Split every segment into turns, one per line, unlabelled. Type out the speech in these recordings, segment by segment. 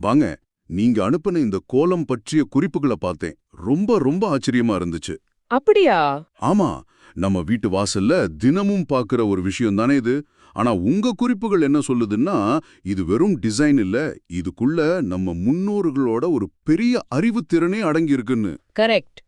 வாங்க நீங்க அனுப்பின இந்த கோலம் பற்றிய குறிப்புகளை பார்த்தேன். ரொம்ப ரொம்ப ஆச்சரியமா இருந்துச்சு.
அப்படியா?
ஆமா நம்ம வீட்டு வாசல்ல தினமும் பார்க்கிற ஒரு விஷயம் தானே இது. ஆனா உங்க குறிப்புகள் என்ன சொல்லுதுன்னா இது வெறும் டிசைன் இல்ல இதுக்குள்ள நம்ம முன்னோர்களோட ஒரு பெரிய அறிவுத்திறனே அடங்கி இருக்குன்னு
கரெக்ட்.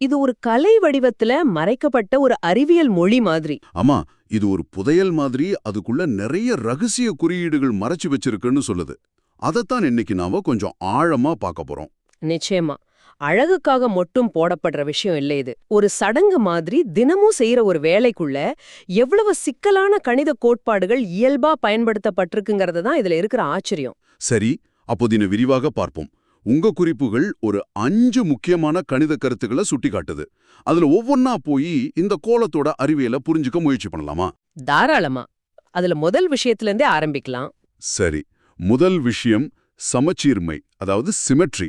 இது ஒரு கலை வடிவத்துல மறைக்கப்பட்ட ஒரு அறிவியல் மொழி மாதிரி.
ஆமா இது ஒரு புதையல் மாதிரி அதுக்குள்ள நிறைய ரகசிய குறியீடுகள் மறைச்சு வச்சிருக்குன்னு சொல்லுது. அதைத்தான் இன்னைக்கு நாம கொஞ்சம் ஆழமா பார்க்க போறோம்.
நிச்சயமா. அழகுக்காக மட்டும் போடப்படுற விஷயம் இல்ல இது. ஒரு சடங்கு மாதிரி தினமும் செய்யற ஒரு வேலைக்குள்ள எவ்வளவு சிக்கலான கணித கோட்பாடுகள் இயல்பா பயன்படுத்தப்பட்டிருக்குங்கிறது தான் இதுல இருக்கிற ஆச்சரியம்.
சரி அப்போது விரிவாக பார்ப்போம். உங்க குறிப்புகள் ஒரு அஞ்சு முக்கியமான கணித கருத்துக்களை சுட்டிக்காட்டுது. அதுல ஒவ்வொன்னா போய் இந்த கோலத்தோட அறிவியலை புரிஞ்சுக்க முயற்சி பண்ணலாமா?
தாராளமா. அதுல முதல் விஷயத்துல இருந்தே ஆரம்பிக்கலாம்.
சரி. முதல் விஷயம் சமச்சீர்மை அதாவது சிமெட்ரி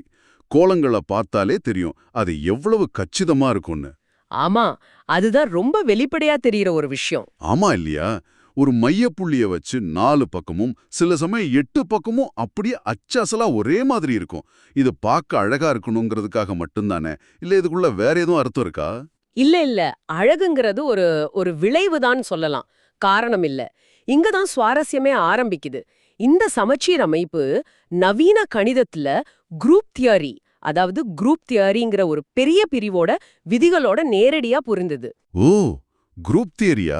கோலங்களை பார்த்தாலே தெரியும் அது எவ்வளவு கச்சிதமா இருக்கும்னு.
ஆமா அதுதான் ரொம்ப வெளிப்படையா தெரியற ஒரு விஷயம்.
ஆமா இல்லையா? ஒரு மையப்புள்ளிய வச்சு நாலு பக்கமும் சில சமயம் எட்டு பக்கமும் அப்படியே அச்சசலா ஒரே மாதிரி இருக்கும். இது பார்க்க அழகா இருக்கணுங்கிறதுக்காக மட்டும்தானே? இல்ல இதுக்குள்ள வேற எதுவும் அர்த்தம் இருக்கா?
இல்ல இல்ல. அழகுங்கிறது ஒரு ஒரு விளைவுதான் சொல்லலாம். காரணம் இல்ல. இங்கதான் சுவாரஸ்யமே ஆரம்பிக்குது. இந்த சமச்சீர் அமைப்பு நவீன கணிதத்துல குரூப் தியரி அதாவது குரூப் தியரிங்கிற ஒரு பெரிய பிரிவோட விதிகளோட நேரடியா புரிந்தது.
ஓ குரூப் தியரியா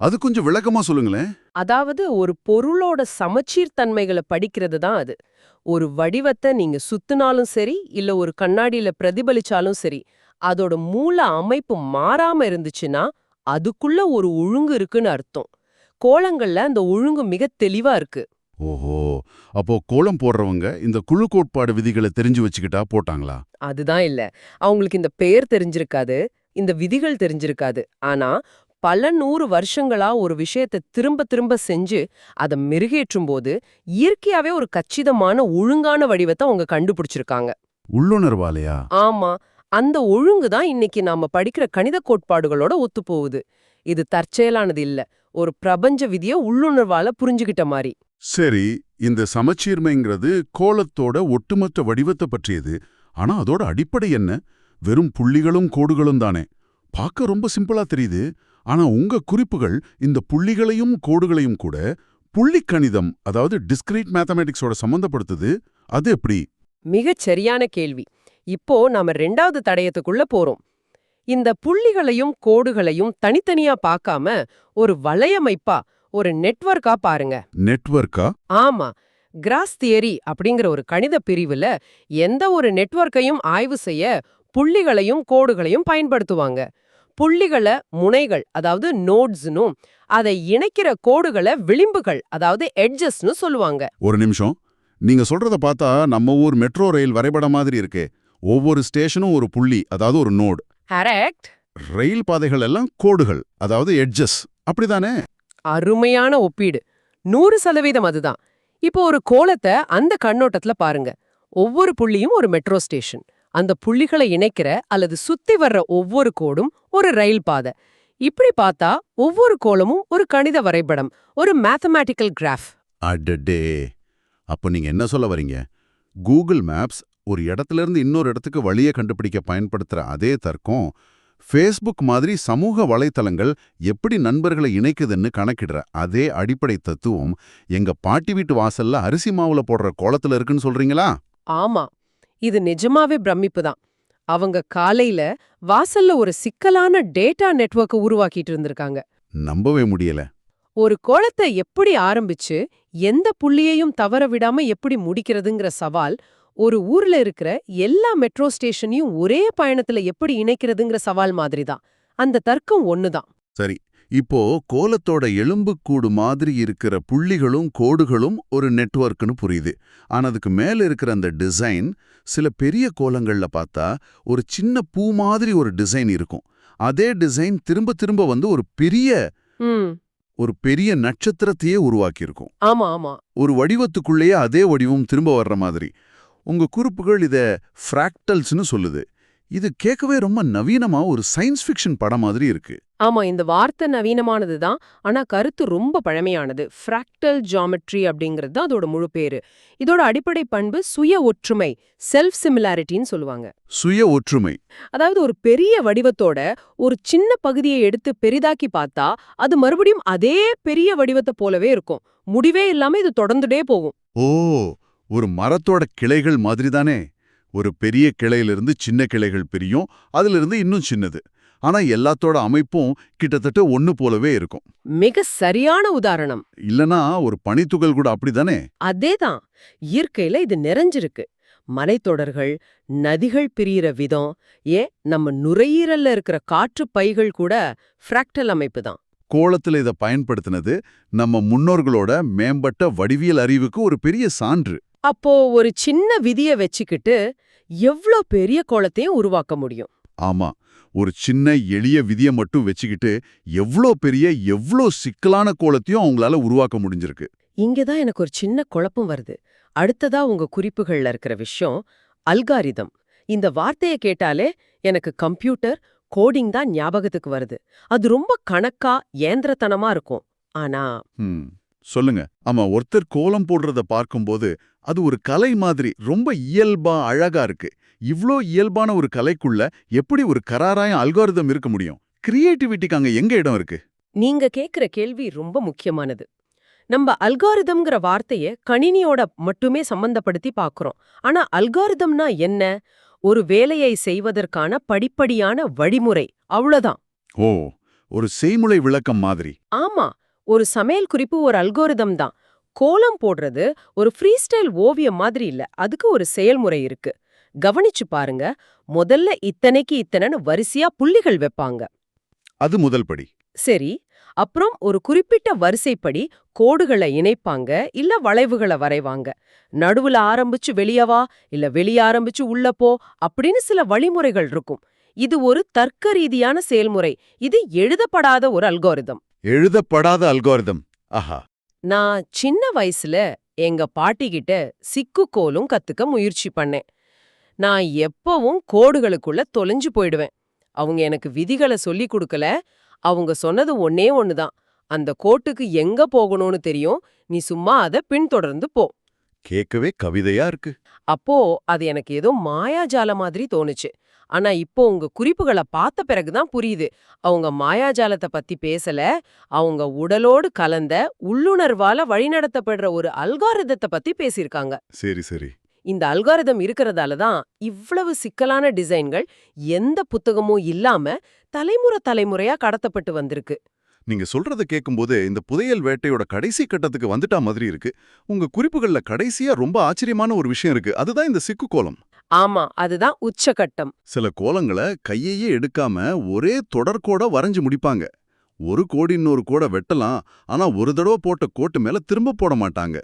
அது கொஞ்சம் விளக்கமா சொல்லுங்களேன்.
அதாவது ஒரு பொருளோட சமச்சீர் தன்மைகளை படிக்கிறது தான் அது. ஒரு வடிவத்தை நீங்க சுத்துனாலும் சரி இல்ல ஒரு கண்ணாடியில பிரதிபலிச்சாலும் சரி அதோட மூல அமைப்பு மாறாம இருந்துச்சுன்னா அதுக்குள்ள ஒரு ஒழுங்கு இருக்குன்னு அர்த்தம். கோலங்கள்ல அந்த ஒழுங்கு மிக தெளிவா இருக்கு.
ஓஹோ. அப்போ கோலம் போடுறவங்க இந்த குழு கோட்பாடு விதிகளை தெரிஞ்சு வச்சுக்கிட்டா போட்டாங்களா?
அதுதான் இல்ல. அவங்களுக்கு இந்த பெயர் தெரிஞ்சிருக்காது இந்த விதிகள் தெரிஞ்சிருக்காது. ஆனா பல நூறு வருஷங்களா ஒரு விஷயத்தை திரும்ப திரும்ப செஞ்சு அதை மெருகேற்றும் போது இயற்கையாவே ஒரு கச்சிதமான ஒழுங்கான வடிவத்தை அவங்க கண்டுபிடிச்சிருக்காங்க.
உள்ளுணர்வாலையா?
ஆமா. அந்த ஒழுங்கு தான் இன்னைக்கு நாம படிக்கிற கணித கோட்பாடுகளோட ஒத்துப்போகுது. இது தற்செயலானது இல்ல. ஒரு பிரபஞ்ச விதிய உள்ளுணர்வால புரிஞ்சுகிட்ட மாதிரி
சரி இந்த சமச்சீர்மைங்கிறது கோலத்தோட ஒட்டுமொத்த வடிவத்தை பற்றியது. ஆனா அதோட அடிப்படை என்ன? வெறும் புள்ளிகளும் கோடுகளும் தானே. பார்க்க ரொம்ப சிம்பிளா தெரியுது. ஆனா உங்க குறிப்புகள் இந்த புள்ளிகளையும் கோடுகளையும் கூட புள்ளி கணிதம் அதாவது டிஸ்கிரீட் மேத்தமேட்டிக்ஸோட சம்பந்தப்படுத்துது. அது எப்படி?
மிகச் சரியான கேள்வி. இப்போ நாம ரெண்டாவது தடயத்துக்குள்ள போறோம். இந்த புள்ளிகளையும் கோடுகளையும் தனித்தனியா பார்க்காம ஒரு வளையமைப்பா ஒரு நெட்வொர்க்கா பாருங்க.
நெட்வொர்க்கா?
ஆமா. கிராஸ் தியரி அப்படிங்கிற ஒரு கணித பிரிவுல எந்த ஒரு நெட்வொர்க்கையும் ஆய்வு செய்ய புள்ளிகளையும் கோடுகளையும் பயன்படுத்துவாங்க. புள்ளிகளை முனைகள் அதாவது நோட்ஸ்னும் அதை இணைக்கிற கோடுகளை விளிம்புகள் அதாவது எட்ஜஸ்னு சொல்லுவாங்க.
ஒரு நிமிஷம். நீங்க சொல்றத பார்த்தா நம்ம ஊர் மெட்ரோ ரயில் வரைபடம் மாதிரி இருக்கே. ஒவ்வொரு ஸ்டேஷனும் ஒரு புள்ளி அதாவது ஒரு நோடு
கரெக்ட்
ரயில் பாதைகள் எல்லாம் கோடுகள் அதாவது எட்ஜஸ் அப்படிதானே?
அருமையான ஒப்பீடு. நூறு சதவீதம் அதுதான். இப்போ ஒரு கோலத்தை அந்த கண்ணோட்டத்துல பாருங்க. ஒவ்வொரு புள்ளியும் ஒரு மெட்ரோ ஸ்டேஷன். அந்த புள்ளிகளை இணைக்கிற அல்லது சுத்தி வர்ற ஒவ்வொரு கோடும் ஒரு ரயில் பாதை. இப்படி பார்த்தா ஒவ்வொரு கோலமும் ஒரு கணித வரைபடம் ஒரு மேத்தமேட்டிக்கல் கிராஃப்
அடடே! அப்ப நீங்க என்ன சொல்ல வரீங்க? கூகுள் மேப்ஸ் ஒரு இடத்துல இருந்து இன்னொரு இடத்துக்கு வழியை கண்டுபிடிக்க பயன்படுத்துற அதே தர்க்கம் ஃபேஸ்புக் மாதிரி சமூக வலைத்தளங்கள் எப்படி நண்பர்களை இணைக்குதுன்னு கணக்கிடுற அதே அடிப்படை தத்துவம் எங்க பாட்டி வீட்டு வாசல்ல அரிசி மாவுல போடுற கோலத்துல இருக்குன்னு சொல்றீங்களா?
ஆமா. இது நிஜமாவே பிரமிப்பு தான் அவங்க காலையில வாசல்ல ஒரு சிக்கலான டேட்டா நெட்வொர்க்கை உருவாக்கிட்டு இருந்திருக்காங்க.
நம்பவே முடியல.
ஒரு கோலத்தை எப்படி ஆரம்பிச்சு எந்த புள்ளியையும் தவற விடாம எப்படி முடிக்கிறதுங்கிற சவால் ஒரு ஊர்ல இருக்கிற எல்லா மெட்ரோ ஸ்டேஷனையும் ஒரே பயணத்துல எப்படி இணைக்கிறதுங்கிற சவால் மாதிரி தான் அந்த தர்க்கம் ஒண்ணுதான்.
சரி இப்போ கோலத்தோட எலும்புக்கூடு மாதிரி இருக்கிற புள்ளிகளும் கோடுகளும் ஒரு நெட்வொர்க்னு புரியுது. ஆனா அதுக்கு மேல இருக்கிற அந்த டிசைன் சில பெரிய கோலங்கள்ல பார்த்தா ஒரு சின்ன பூ மாதிரி ஒரு டிசைன் இருக்கும். அதே டிசைன் திரும்ப திரும்ப வந்து ஒரு பெரிய ஒரு பெரிய நட்சத்திரத்தையே உருவாக்கியிருக்கும்.
ஆமா ஆமா.
ஒரு வடிவத்துக்குள்ளேயே அதே வடிவம் திரும்ப வர்ற மாதிரி. உங்க குறிப்புகள் இத ஃப்ராக்டல்ஸ்னு சொல்லுது. இது கேட்கவே ரொம்ப நவீனமா ஒரு சயின்ஸ் ஃபிக்ஷன் படம் மாதிரி இருக்கு.
ஆமா இந்த வார்த்தை நவீனமானது தான். ஆனா கருத்து ரொம்ப பழமையானது. ஃப்ராக்டல் ஜாமெட்ரி அப்படிங்கிறது தான் அதோட முழு பேரு. இதோட அடிப்படை பண்பு சுய ஒற்றுமை செல்ஃப் சிமிலாரிட்டின்னு சொல்லுவாங்க.
சுய ஒற்றுமை.
அதாவது ஒரு பெரிய வடிவத்தோட ஒரு சின்ன பகுதியை எடுத்து பெரிதாக்கி பார்த்தா அது மறுபடியும் அதே பெரிய வடிவத்தை போலவே இருக்கும். முடிவே இல்லாம இது தொடர்ந்துட்டே போகும்.
ஓ ஒரு மரத்தோட கிளைகள் மாதிரி தானே ஒரு பெரிய கிளையிலிருந்து சின்ன கிளைகள் பிரியும் அதிலிருந்து இன்னும் சின்னது. ஆனா எல்லாத்தோட அமைப்பும் கிட்டத்தட்ட ஒன்னு போலவே இருக்கும்.
மிக சரியான உதாரணம்.
இல்லனா ஒரு பனித்துகள் கூட அப்படிதானே?
அதேதான். இயற்கையில இது நிறைஞ்சிருக்கு. மலைத்தொடர்கள் நதிகள் பிரியிற விதம் ஏன் நம்ம நுரையீரல்ல இருக்கிற காற்று பைகள் கூட ஃப்ராக்டல் அமைப்பு தான்
கோலத்துல இத பயன்படுத்தினது நம்ம முன்னோர்களோட மேம்பட்ட வடிவியல் அறிவுக்கு ஒரு பெரிய சான்று.
அப்போ ஒரு சின்ன விதிய வச்சுக்கிட்டு எவ்ளோ பெரிய கோலத்தையும் உருவாக்க முடியும்?
ஆமா. ஒரு சின்ன எளிய விதியை மட்டும் வச்சுக்கிட்டு எவ்ளோ பெரிய எவ்ளோ சிக்கலான கோலத்தையும் அவங்களால உருவாக்க முடிஞ்சிருக்கு.
இங்கதான் எனக்கு ஒரு சின்ன குழப்பம் வருது. அடுத்ததா உங்க குறிப்புகள்ல இருக்கிற விஷயம் அல்காரிதம். இந்த வார்த்தைய கேட்டாலே எனக்கு கம்ப்யூட்டர் கோடிங் தான் ஞாபகத்துக்கு வருது. அது ரொம்ப கணக்கா ஏந்திரத்தனமா இருக்கும். ஆனா
சொல்லுங்க. ஆமா ஒருத்தர் கோலம் போடுறத பார்க்கும்போது அது ஒரு கலை மாதிரி ரொம்ப இயல்பா அழகா இருக்கு. இவ்ளோ இயல்பான ஒரு கலைக்குள்ள எப்படி ஒரு கராராய அல்காரிதம் இருக்க முடியும்? கிரியேட்டிவிட்டிக்கு அங்க எங்க இடம் இருக்கு?
நீங்க கேக்குற கேள்வி ரொம்ப முக்கியமானது. நம்ம அல்காரிதம்ங்கிற வார்த்தைய கணினியோட மட்டுமே சம்பந்தப்படுத்தி பார்க்கறோம் ஆனா அல்காரிதம்னா என்ன? ஒரு வேலையை செய்வதற்கான படிப்படியான வழிமுறை அவ்வளவுதான்.
ஓ ஒரு செய்முறை விளக்கம் மாதிரி.
ஆமா ஒரு சமையல் குறிப்பு ஒரு அல்கோரிதம் தான். கோலம் போடுறது ஒரு ஃப்ரீஸ்டைல் ஓவியம் மாதிரி இல்ல. அதுக்கு ஒரு செயல்முறை இருக்கு. கவனிச்சு பாருங்க. முதல்ல இத்தனைக்கு இத்தனைன்னு வரிசையா புள்ளிகள் வைப்பாங்க.
அது முதல் படி.
சரி. அப்புறம் ஒரு குறிப்பிட்ட வரிசைப்படி கோடுகளை இணைப்பாங்க. இல்ல வளைவுகளை வரைவாங்க. நடுவுல ஆரம்பிச்சு வெளியவா இல்ல வெளிய ஆரம்பிச்சு உள்ள போ அப்படின்னு சில வழிமுறைகள் இருக்கும். இது ஒரு தர்க்க ரீதியான செயல்முறை. இது எழுதப்படாத ஒரு அல்கோரிதம்.
எழுதப்படாத அல்காரிதம். ஆஹா.
நான் சின்ன வயசுல எங்க பாட்டிகிட்ட சிக்கு கோலும் கத்துக்க முயற்சி பண்ணேன். நான் எப்பவும் கோடுகளுக்குள்ள தொலைஞ்சு போயிடுவேன். அவங்க எனக்கு விதிகளை சொல்லி கொடுக்கல. அவங்க சொன்னது ஒன்னே ஒண்ணுதான். அந்த கோட்டுக்கு எங்க போகணும்னு தெரியும். நீ சும்மா அத பின்தொடர்ந்து போ.
கேட்கவே கவிதையா இருக்கு.
அப்போ அது எனக்கு ஏதோ மாயாஜால மாதிரி தோணுச்சு. ஆனா இப்போ உங்க குறிப்புகளை பார்த்த பிறகுதான் புரியுது. அவங்க மாயாஜாலத்தை பத்தி பேசல அவங்க உடலோடு கலந்த உள்ளுணர்வால வழிநடத்தப்படுற ஒரு அல்காரிதத்தை பத்தி பேசியிருக்காங்க.
சரி சரி.
இந்த அல்காரிதம் இருக்கிறதால தான் இவ்வளவு சிக்கலான டிசைன்கள் எந்த புத்தகமும் இல்லாம தலைமுறை தலைமுறையா கடத்தப்பட்டு வந்திருக்கு.
நீங்க சொல்றத கேட்கும்போது இந்த புதையல் வேட்டையோட கடைசி கட்டத்துக்கு வந்துட்டா மாதிரி இருக்கு. உங்க குறிப்புகள்ல கடைசியா ரொம்ப ஆச்சரியமான ஒரு விஷயம் இருக்கு. அதுதான் இந்த சிக்கு கோலம்
ஆமா அதுதான் உச்சகட்டம்.
சில கோலங்களை கையையே எடுக்காம ஒரே தொடர்கோட வரைஞ்சு முடிப்பாங்க. ஒரு கோடி இன்னொரு கோடை வெட்டலாம் ஆனா ஒரு தடவை போட்ட கோட்டு மேல திரும்ப போட மாட்டாங்க.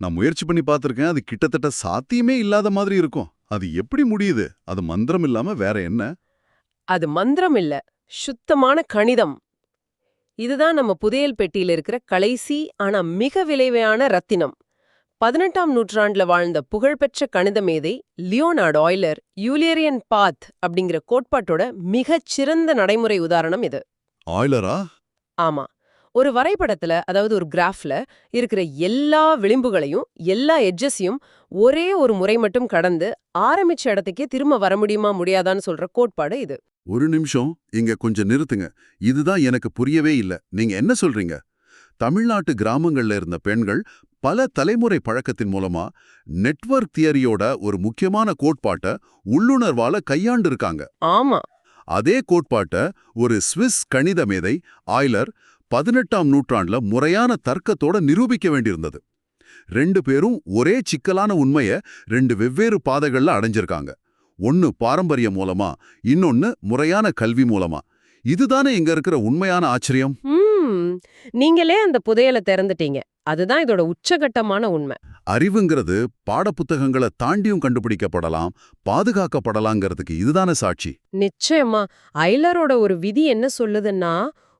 நான் முயற்சி பண்ணி பார்த்திருக்கேன் அது கிட்டத்தட்ட சாத்தியமே இல்லாத மாதிரி இருக்கும். அது எப்படி முடியுது? அது மந்திரம் இல்லாம வேற என்ன?
அது மந்திரம் இல்ல சுத்தமான கணிதம். இதுதான் நம்ம புதையல் பெட்டியில இருக்கிற கடைசி ஆனா மிக விளைவையான ரத்தினம். பதினெட்டாம் நூற்றாண்டுல வாழ்ந்த புகழ்பெற்ற கணித மேதை லியோனார்ட் ஆய்லர் யூலேரியன் பாத் அப்படிங்கிற கோட்பாட்டோட மிகச் சிறந்த நடைமுறை உதாரணம் இது.
ஆய்லரா?
ஆமா. ஒரு வரைபடத்துல அதாவது ஒரு கிராஃப்ல இருக்கிற எல்லா விளிம்புகளையும் எல்லா எட்ஜஸையும் ஒரே ஒரு முறை மட்டும் கடந்து ஆரம்பிச்ச இடத்துக்கே திரும்ப வர முடியுமா முடியாதான்னு சொல்ற கோட்பாடு இது.
ஒரு நிமிஷம். இங்க கொஞ்சம் நிறுத்துங்க. இதுதான் எனக்கு புரியவே இல்ல. நீங்க என்ன சொல்றீங்க? தமிழ்நாட்டு கிராமங்கள்ல இருந்த பெண்கள் பல தலைமுறை பழக்கத்தின் மூலமா நெட்வொர்க் தியரியோட ஒரு முக்கியமான கோட்பாட்டை உள்ளுணர்வால கையாண்டு இருக்காங்க
ஆமா.
அதே கோட்பாட்டை ஒரு ஸ்விஸ் கணித மேதை ஆய்லர் பதினெட்டாம் நூற்றாண்டுல முறையான தர்க்கத்தோட நிரூபிக்க வேண்டியிருந்தது. ரெண்டு பேரும் ஒரே சிக்கலான உண்மைய ரெண்டு வெவ்வேறு பாதைகள்ல அடைஞ்சிருக்காங்க. ஒன்னு பாரம்பரியம் மூலமா இன்னொன்னு முறையான கல்வி மூலமா. இதுதானே இங்க இருக்கிற உண்மையான ஆச்சரியம்?
நீங்களே அந்த புதையலை திறந்துட்டீங்க. அதுதான் இதோட உச்சகட்டமான உண்மை.
அறிவுங்கிறது பாடப்புத்தகங்களை தாண்டியும் கண்டுபிடிக்கப்படலாம் பாதுகாக்கப்படலாங்கிறதுக்கு இதுதானே சாட்சி.
நிச்சயமா. ஐலரோட ஒரு விதி என்ன சொல்லுதுன்னா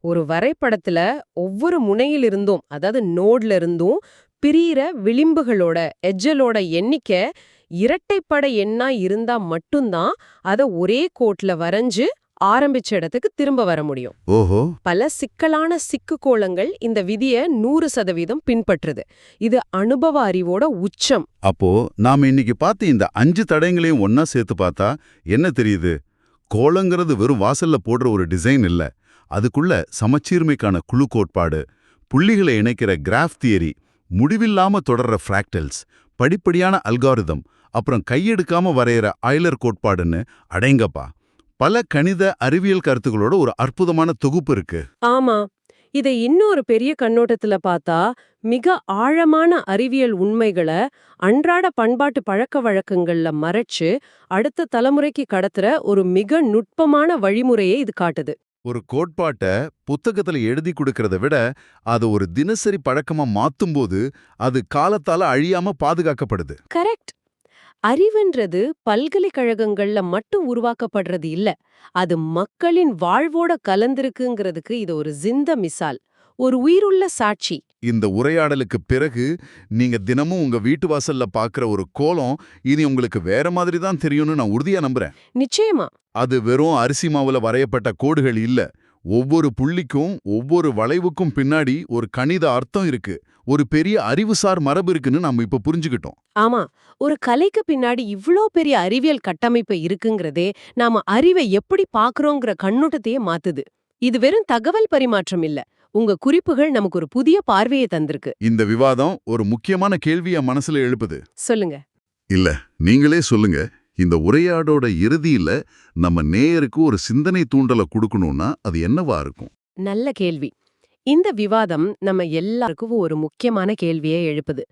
ஒரு வரைபடத்துல ஒவ்வொரு முனையிலிருந்தும் அதாவது நோட்ல இருந்தும் பிரியிற விளிம்புகளோட எஜ்ஜலோட எண்ணிக்கை இரட்டைப்படை எண்ணா இருந்தா மட்டும்தான் அத ஒரே கோட்ல வரைஞ்சு ஆரம்பிச்ச இடத்துக்கு திரும்ப வர முடியும்.
ஓஹோ.
பல சிக்கலான சிக்கு கோளங்கள் இந்த விதிய நூறு சதவீதம் பின்பற்றுது. இது அனுபவ அறிவோட உச்சம்.
அப்போ நாம இன்னைக்கு பார்த்த இந்த அஞ்சு தடயங்களையும் ஒன்னா சேர்த்து பார்த்தா என்ன தெரியுது? கோலங்கிறது வெறும் வாசல்ல போடுற ஒரு டிசைன் இல்ல. அதுக்குள்ள சமச்சீர்மைக்கான குழு கோட்பாடு புள்ளிகளை இணைக்கிற கிராஃப் தியரி முடிவில்லாம தொடர்ற ஃப்ராக்டல்ஸ் படிப்படியான அல்காரிதம் அப்புறம் கையெடுக்காம வரையற ஆய்லர் கோட்பாடுன்னு அடேங்கப்பா. பல கணித அறிவியல் கருத்துக்களோட ஒரு அற்புதமான தொகுப்பு இருக்கு.
ஆமா. இதை இன்னொரு பெரிய கண்ணோட்டத்துல பார்த்தா மிக ஆழமான அறிவியல் உண்மைகளை அன்றாட பண்பாட்டு பழக்க வழக்கங்கள்ல மறைச்சு அடுத்த தலைமுறைக்கு கடத்துற ஒரு மிக நுட்பமான வழிமுறையை இது காட்டுது.
ஒரு கோட்பாட்டை புத்தகத்துல எழுதி கொடுக்கறத விட அது ஒரு தினசரி பழக்கமா மாத்தும்போது அது காலத்தால அழியாம பாதுகாக்கப்படுது.
கரெக்ட். அறிவுன்றது பல்கலைக்கழகங்கள்ல மட்டும் உருவாக்கப்படுறது இல்ல. அது மக்களின் வாழ்வோட கலந்திருக்குங்கிறதுக்கு இது ஒரு ஜிந்த மிசால் ஒரு உயிருள்ள சாட்சி.
இந்த உரையாடலுக்கு பிறகு நீங்க தினமும் உங்க வீட்டு வாசல்ல பாக்குற ஒரு கோலம் இனி உங்களுக்கு வேற மாதிரி தான் தெரியும்னு நான் உறுதியா நம்புறேன்.
நிச்சயமா.
அது வெறும் அரிசி மாவுல வரையப்பட்ட கோடுகள் இல்ல. ஒவ்வொரு புள்ளிக்கும் ஒவ்வொரு வளைவுக்கும் பின்னாடி ஒரு கணித அர்த்தம் இருக்கு. ஒரு பெரிய அறிவுசார் மரபு இருக்குன்னு நம்ம இப்ப புரிஞ்சுக்கிட்டோம்.
ஆமா. ஒரு கலைக்கு பின்னாடி இவ்ளோ பெரிய அறிவியல் கட்டமைப்பு இருக்குங்கிறதே நாம அறிவை எப்படி பாக்குறோங்கிற கண்ணோட்டத்தையே மாத்துது. இது வெறும் தகவல் பரிமாற்றம் இல்ல. உங்க குறிப்புகள் நமக்கு ஒரு புதிய பார்வையை தந்திருக்கு.
இந்த விவாதம் ஒரு முக்கியமான கேள்விய மனசுல எழுப்புது.
சொல்லுங்க.
இல்ல நீங்களே சொல்லுங்க. இந்த உரையாடோட இறுதியில நம்ம நேயருக்கு ஒரு சிந்தனை தூண்டலை கொடுக்கணும்னா அது என்னவா இருக்கும்?
நல்ல கேள்வி. இந்த விவாதம் நம்ம எல்லாருக்கும் ஒரு முக்கியமான கேள்வியை எழுப்புது.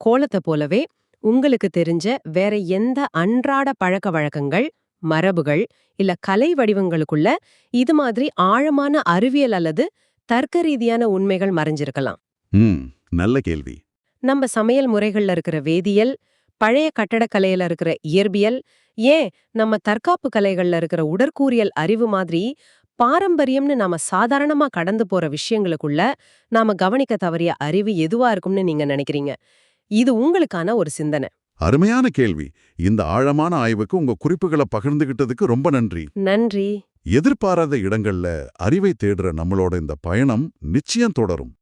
கோலத்தை போலவே உங்களுக்கு தெரிஞ்ச வேற எந்த அன்றாட பழக்க வழக்கங்கள் மரபுகள் இல்ல கலை வடிவங்களுக்குள்ள இது மாதிரி ஆழமான அறிவியல் அல்லது தர்க்க ரீதியான உண்மைகள் மறைஞ்சிருக்கலாம்.
நல்ல கேள்வி.
நம்ம சமையல் முறைகள்ல இருக்கிற வேதியியல் பழைய கட்டடக்கலையில இருக்கிற இயற்பியல் ஏன் நம்ம தற்காப்பு கலைகள்ல இருக்கிற உடற்கூறியல் அறிவு மாதிரி பாரம்பரியம்னு நாம சாதாரணமா கடந்து போற விஷயங்களுக்குள்ள நாம கவனிக்க தவறிய அறிவு எதுவா இருக்கும்னு நீங்க நினைக்கிறீங்க? இது உங்களுக்கான ஒரு சிந்தனை.
அருமையான கேள்வி. இந்த ஆழமான ஆய்வுக்கு உங்க குறிப்புகளை பகிர்ந்துகிட்டதுக்கு ரொம்ப நன்றி.
நன்றி.
எதிர்பாராத இடங்கள்ல அறிவை தேடுற நம்மளோட இந்த பயணம் நிச்சயம் தொடரும்.